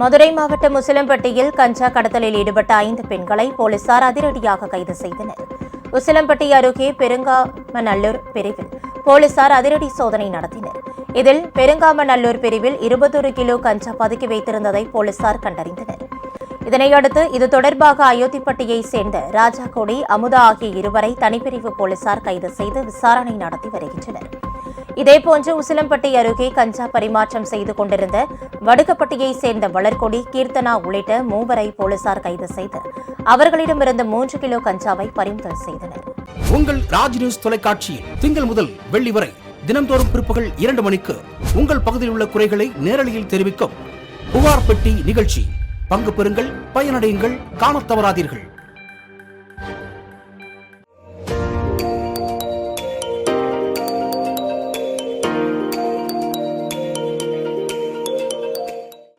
மதுரை மாவட்டம் உசிலம்பட்டியில் கஞ்சா கடத்தலில் ஈடுபட்ட ஐந்து பெண்களை போலீசார் அதிரடியாக கைது செய்தனர். உசிலம்பட்டி அருகே பெருங்காமநல்லூர் பிரிவில் போலீசார் அதிரடி சோதனை நடத்தினர். இதில் பெருங்காமநல்லூர் பிரிவில் இருபத்தொரு கிலோ கஞ்சா பதுக்கி வைத்திருந்ததை போலீசார் கண்டறிந்தனர். இதனையடுத்து இது தொடர்பாக அயோத்திப்பட்டியைச் சேர்ந்த ராஜா கொடி அமுதா ஆகிய இருவரை தனிப்பிரிவு போலீசார் கைது செய்து விசாரணை நடத்தி வருகின்றனர். இதேபோன்று உசிலம்பட்டி அருகே கஞ்சா பரிமாற்றம் செய்து கொண்டிருந்த வடுகப்பட்டியைச் சேர்ந்த வளர்கொடி கீர்த்தனா உள்ளிட்ட மூவரை போலீசார் கைது செய்து அவர்களிடமிருந்து மூன்று கிலோ கஞ்சாவை பறிமுதல் செய்தனர். உங்கள் ராஜ் நியூஸ் தொலைக்காட்சியில் திங்கள் முதல் வெள்ளி வரை தினம்தோறும் பிற்பகல் இரண்டு மணிக்கு உங்கள் பகுதியில் உள்ள குறைகளை நேரலையில் தெரிவிக்கும் புகார் பெட்டி நிகழ்ச்சி. பங்கு பெறுங்கள் பயனடையுங்கள் காணத் தவறாதீர்கள்.